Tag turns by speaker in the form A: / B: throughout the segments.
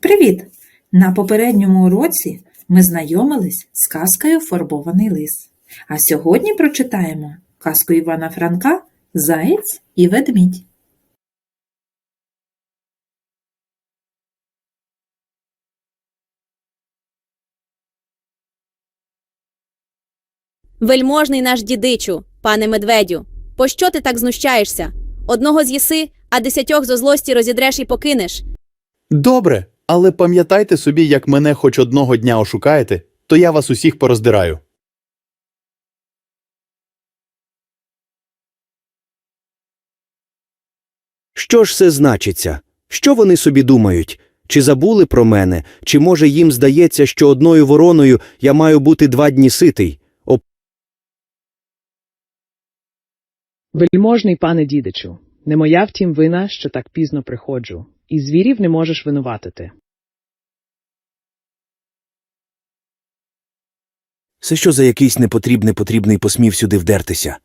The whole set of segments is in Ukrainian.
A: Привіт! На попередньому уроці ми знайомились з казкою Фарбований лис. А сьогодні прочитаємо казку Івана Франка Заєць і ведмідь.
B: Вельможний наш дідичу, пане медведю, пощо ти так знущаєшся? Одного з'їси, а десятьох зо злості розідреш і покинеш.
C: Добре, але пам'ятайте собі, як мене хоч одного дня ошукаєте, то я вас усіх пороздираю.
D: Що ж це значиться? Що вони собі думають? Чи забули про мене, чи може їм здається, що одною вороною я маю бути два дні ситий?
E: Вельможний пане дідичу, не моя втім вина, що так пізно приходжу, і звірів не можеш винуватити.
D: це що за якийсь непотрібний потрібний посмів сюди вдертися?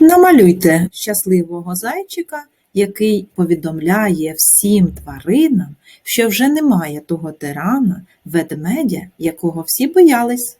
A: Намалюйте щасливого зайчика, який повідомляє всім тваринам, що вже немає того тирана, ведмедя, якого всі боялись.